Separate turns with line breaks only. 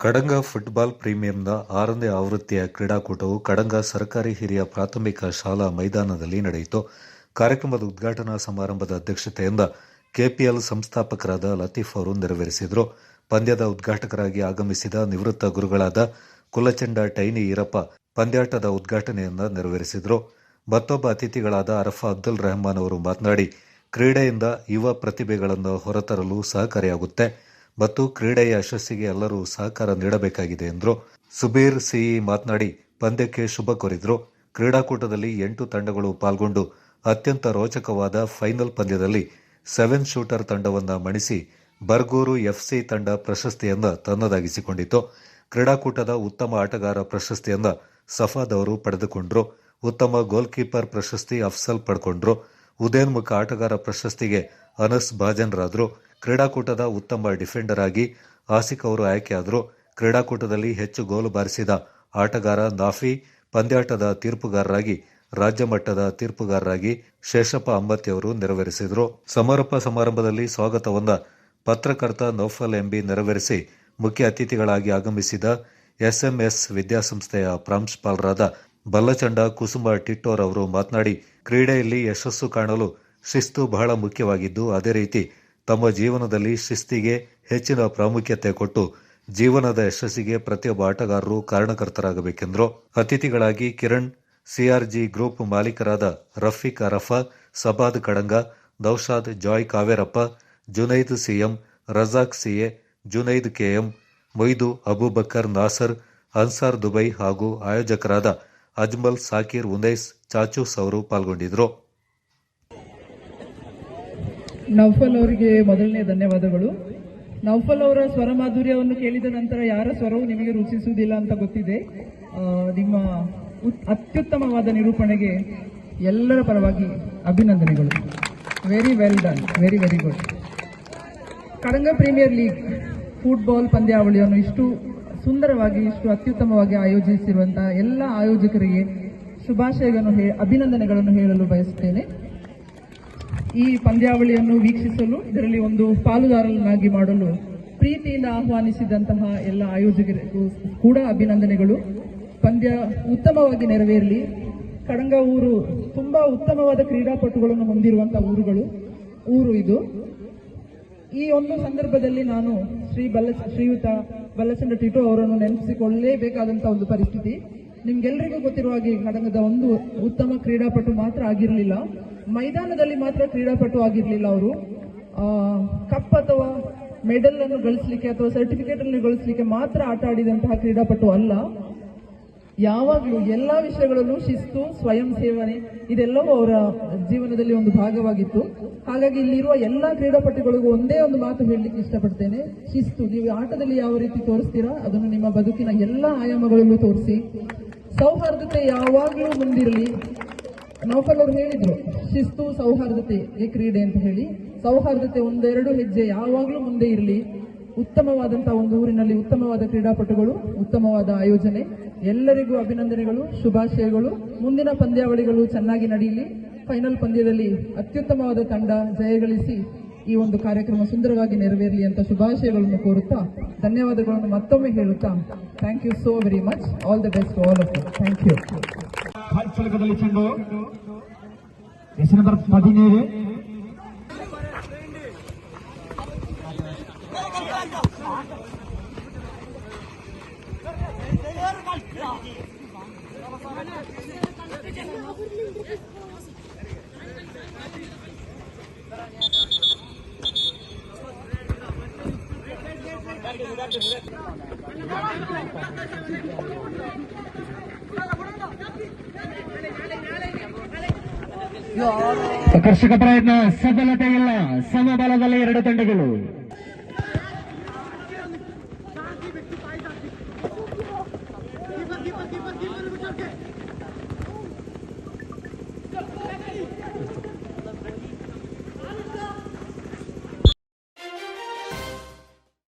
Kadanga football ಪ್ರೀಮಿಯಂನ ಆರನೇ ಆವೃತ್ತಿಯ ಕ್ರೀಡಾಕೂಟವು ಕಡಂಗ ಸರ್ಕಾರಿ ಹಿರಿಯ ಪ್ರಾಥಮಿಕ ಶಾಲಾ ಮೈದಾನದಲ್ಲಿ ನಡೆಯಿತು. ಕಾರ್ಯಕ್ರಮದ ಉದ್ಘಾಟನಾ ಸಮಾರಂಭದ ಅಧ್ಯಕ್ಷತೆಯಿಂದ ಕೆಪಿಎಲ್ ಸಂಸ್ಥಾಪಕರಾದ ಲತೀಫ್ ಅವರು ನೆರವೇರಿಸಿದರು. ಪಂದ್ಯದ ಉದ್ಘಾಟಕರಾಗಿ ಆಗಮಿಸಿದ ನಿವೃತ್ತ ಗುರುಗಳಾದ ಕುಲಚಂಡ ಟೈನಿ ಈರಪ್ಪ ಪಂದ್ಯಾಟದ ಉದ್ಘಾಟನೆಯನ್ನ ನೆರವೇರಿಸಿದರು. ಮತ್ತೊಬ್ಬ ಅತಿಥಿಗಳಾದ ಅರಫಾ ಅಬ್ದುಲ್ ರೆಹಮಾನ್ ಅವರು ಮಾತನಾಡಿ, ಕ್ರೀಡೆಯಿಂದ ಯುವ ಪ್ರತಿಭೆಗಳನ್ನು ಹೊರತರಲು ಸಹಕಾರಿಯಾಗುತ್ತೆ. ಮತ್ತು ಕ್ರೀಡೆಯ ಯಶಸ್ಸಿಗೆ ಎಲ್ಲರೂ ಸಹಕಾರ ನೀಡಬೇಕಾಗಿದೆ ಎಂದರು. ಸುಬೀರ್ ಸಿಇ ಮಾತನಾಡಿ, ಪಂದ್ಯಕ್ಕೆ ಶುಭ ಕೋರಿದ್ರು. ಕ್ರೀಡಾಕೂಟದಲ್ಲಿ ಎಂಟು ತಂಡಗಳು ಪಾಲ್ಗೊಂಡು ಅತ್ಯಂತ ರೋಚಕವಾದ ಫೈನಲ್ ಪಂದ್ಯದಲ್ಲಿ ಸೆವೆನ್ ಶೂಟರ್ ತಂಡವನ್ನು ಮಣಿಸಿ ಬರ್ಗೂರು ಎಫ್ಸಿ ತಂಡ ಪ್ರಶಸ್ತಿಯನ್ನು ತನ್ನದಾಗಿಸಿಕೊಂಡಿತು ಕ್ರೀಡಾಕೂಟದ ಉತ್ತಮ ಆಟಗಾರ ಪ್ರಶಸ್ತಿಯನ್ನು ಸಫಾದ್ ಅವರು ಪಡೆದುಕೊಂಡ್ರು. ಉತ್ತಮ ಗೋಲ್ ಕೀಪರ್ ಪ್ರಶಸ್ತಿ ಅಫ್ಸಲ್ ಪಡ್ಕೊಂಡ್ರು. ಉದಯನ್ಮುಖ ಆಟಗಾರ ಪ್ರಶಸ್ತಿಗೆ ಅನಸ್ ಭಾಜನ್ರಾದ್ರು. ಕ್ರೀಡಾಕೂಟದ ಉತ್ತಮ ಡಿಫೆಂಡರ್ ಆಗಿ ಆಸಿಕ್ ಅವರು ಆಯ್ಕೆಯಾದರು ಕ್ರೀಡಾಕೂಟದಲ್ಲಿ ಹೆಚ್ಚು ಗೋಲು ಬಾರಿಸಿದ ಆಟಗಾರ ನಾಫಿ ಪಂದ್ಯಾಟದ ತೀರ್ಪುಗಾರರಾಗಿ, ರಾಜ್ಯ ಮಟ್ಟದ ತೀರ್ಪುಗಾರರಾಗಿ ಶೇಷಪ್ಪ ಅಂಬತ್ತಿ ಅವರು ನೆರವೇರಿಸಿದರು. ಸಮಾರೋಪ ಸಮಾರಂಭದಲ್ಲಿ ಸ್ವಾಗತವನ್ನ ಪತ್ರಕರ್ತ ನೌಫಲ್ ಎಂಬಿ ನೆರವೇರಿಸಿ ಮುಖ್ಯ ಅತಿಥಿಗಳಾಗಿ ಆಗಮಿಸಿದ ಎಸ್ಎಂಎಸ್ ವಿದ್ಯಾಸಂಸ್ಥೆಯ ಪ್ರಾಂಶುಪಾಲರಾದ ಬಲ್ಲಚಂಡ ಕುಸುಮ ಟಿಟ್ಟೋರ್ ಅವರು ಮಾತನಾಡಿ, ಕ್ರೀಡೆಯಲ್ಲಿ ಯಶಸ್ಸು ಕಾಣಲು ಶಿಸ್ತು ಬಹಳ ಮುಖ್ಯವಾಗಿದ್ದು, ಅದೇ ರೀತಿ ತಮ್ಮ ಜೀವನದಲ್ಲಿ ಶಿಸ್ತಿಗೆ ಹೆಚ್ಚಿನ ಪ್ರಾಮುಖ್ಯತೆ ಕೊಟ್ಟು ಜೀವನದ ಯಶಸ್ಸಿಗೆ ಪ್ರತಿಯೊಬ್ಬ ಆಟಗಾರರು ಕಾರಣಕರ್ತರಾಗಬೇಕೆಂದರು ಅತಿಥಿಗಳಾಗಿ Kiran, CRG group ಮಾಲೀಕರಾದ Rafiq Arafa, Sabad Kadanga Daushad Joy Kaverappa, Junaid CM Razak CA, Junaid KM, Moidu Abubakar Nasar, Ansar Dubai ಹಾಗೂ ಆಯೋಜಕರಾದ ಅಜ್ಮಲ್, ಸಾಕೀರ್, ಉನೈಸ್ ಚಾಚೂಸ್ ಅವರು ಪಾಲ್ಗೊಂಡಿದ್ದರು
ನೌಫಲ್ ಅವರಿಗೆ ಮೊದಲನೇ ಧನ್ಯವಾದಗಳು. ನೌಫಲ್ ಅವರ ಸ್ವರ ಮಾಧುರ್ಯವನ್ನು ಕೇಳಿದ ನಂತರ ಯಾರ ಸ್ವರವು ನಿಮಗೆ ರುಚಿಸುವುದಿಲ್ಲ ಅಂತ ಗೊತ್ತಿದೆ. ನಿಮ್ಮ ಅತ್ಯುತ್ತಮವಾದ ನಿರೂಪಣೆಗೆ ಎಲ್ಲರ ಪರವಾಗಿ ಅಭಿನಂದನೆಗಳು. Very well done very very good Kadanga premier league football ಪಂದ್ಯಾವಳಿಯನ್ನು ಇಷ್ಟು ಸುಂದರವಾಗಿ, ಇಷ್ಟು ಅತ್ಯುತ್ತಮವಾಗಿ ಆಯೋಜಿಸಿರುವಂತಹ ಎಲ್ಲ ಆಯೋಜಕರಿಗೆ ಶುಭಾಶಯಗಳನ್ನು ಅಭಿನಂದನೆಗಳನ್ನು ಹೇಳಲು ಬಯಸುತ್ತೇನೆ. ಈ ಪಂದ್ಯಾವಳಿಯನ್ನು ವೀಕ್ಷಿಸಲು ಇದರಲ್ಲಿ ಒಂದು ಪಾಲುದಾರರನ್ನಾಗಿ ಮಾಡಲು ಪ್ರೀತಿಯಿಂದ ಆಹ್ವಾನಿಸಿದಂತಹ ಎಲ್ಲ ಆಯೋಜಕರಿಗೂ ಕೂಡ ಅಭಿನಂದನೆಗಳು. ಪಂದ್ಯ ಉತ್ತಮವಾಗಿ ನೆರವೇರಲಿ. ಕಡಂಗ ಊರು ತುಂಬಾ ಉತ್ತಮವಾದ ಕ್ರೀಡಾಪಟುಗಳನ್ನು ಹೊಂದಿರುವಂತಹ ಊರುಗಳು. ಊರು ಇದು. ಈ ಒಂದು ಸಂದರ್ಭದಲ್ಲಿ ನಾನು ಶ್ರೀ ಬಲ್ಲ ಶ್ರೀಯುತ ಬಲ್ಲಚಂದ್ರ ಟಿಟೋ ಅವರನ್ನು ನೆನಪಿಸಿಕೊಳ್ಳಲೇಬೇಕಾದಂತಹ ಒಂದು ಪರಿಸ್ಥಿತಿ. ನಿಮ್ಗೆಲ್ಲರಿಗೂ ಗೊತ್ತಿರುವ ಹಾಗೆ ಕಡಂಗದ ಒಂದು ಉತ್ತಮ ಕ್ರೀಡಾಪಟು ಮಾತ್ರ ಆಗಿರಲಿಲ್ಲ. ಮೈದಾನದಲ್ಲಿ ಮಾತ್ರ ಕ್ರೀಡಾಪಟು ಆಗಿರಲಿಲ್ಲ ಅವರು. ಕಪ್ ಅಥವಾ ಮೆಡಲ್ ಅನ್ನು ಗಳಿಸಲಿಕ್ಕೆ ಅಥವಾ ಸರ್ಟಿಫಿಕೇಟ್ ಅನ್ನು ಗಳಿಸಲಿಕ್ಕೆ ಮಾತ್ರ ಆಟ ಆಡಿದಂತಹ ಕ್ರೀಡಾಪಟು ಅಲ್ಲ. ಯಾವಾಗಲೂ ಎಲ್ಲಾ ವಿಷಯಗಳಲ್ಲೂ ಶಿಸ್ತು, ಸ್ವಯಂ ಸೇವನೆ ಇದೆಲ್ಲವೂ ಅವರ ಜೀವನದಲ್ಲಿ ಒಂದು ಭಾಗವಾಗಿತ್ತು. ಹಾಗಾಗಿ ಇಲ್ಲಿರುವ ಎಲ್ಲಾ ಕ್ರೀಡಾಪಟುಗಳಿಗೂ ಒಂದೇ ಒಂದು ಮಾತು ಹೇಳಲಿಕ್ಕೆ ಇಷ್ಟಪಡ್ತೇನೆ. ಶಿಸ್ತು. ನೀವು ಆಟದಲ್ಲಿ ಯಾವ ರೀತಿ ತೋರಿಸ್ತೀರಾ, ಅದನ್ನು ನಿಮ್ಮ ಬದುಕಿನ ಎಲ್ಲಾ ಆಯಾಮಗಳಲ್ಲೂ ತೋರಿಸಿ. ಸೌಹಾರ್ದತೆ ಯಾವಾಗಲೂ ಮುಂದಿರಲಿ. ನೌಫಲ್ ಅವರು ಹೇಳಿದ್ರು, ಶಿಸ್ತು, ಸೌಹಾರ್ದತೆ ಈ ಕ್ರೀಡೆ ಅಂತ ಹೇಳಿ. ಸೌಹಾರ್ದತೆ ಒಂದೆರಡು ಹೆಜ್ಜೆ ಯಾವಾಗಲೂ ಮುಂದೆ ಇರಲಿ. ಉತ್ತಮವಾದಂತಹ ಒಂದು ಊರಿನಲ್ಲಿ ಉತ್ತಮವಾದ ಕ್ರೀಡಾಪಟುಗಳು, ಉತ್ತಮವಾದ ಆಯೋಜನೆ. ಎಲ್ಲರಿಗೂ ಅಭಿನಂದನೆಗಳು, ಶುಭಾಶಯಗಳು. ಮುಂದಿನ ಪಂದ್ಯಾವಳಿಗಳು ಚೆನ್ನಾಗಿ ನಡೆಯಲಿ ಫೈನಲ್ ಪಂದ್ಯದಲ್ಲಿ ಅತ್ಯುತ್ತಮವಾದ ತಂಡ ಜಯಗಳಿಸಿ ಈ ಒಂದು ಕಾರ್ಯಕ್ರಮ ಸುಂದರವಾಗಿ ನೆರವೇರಲಿ ಅಂತ ಶುಭಾಶಯಗಳನ್ನು ಕೋರುತ್ತಾ, ಧನ್ಯವಾದಗಳನ್ನು ಮತ್ತೊಮ್ಮೆ ಹೇಳುತ್ತಾ thank you so very much all the best all of thank you
ಪಿಲ್ಕದ ಚೆಂಡು ಎಸ್ ನಂಬರ್ ಹದಿನೇಳು Thank you. ಆಕರ್ಷಕ ಪ್ರಯತ್ನ ಸಬಲತೆ ಇಲ್ಲ ಸಮಬಲದಲ್ಲಿ ಎರಡು ತಂಡಗಳು.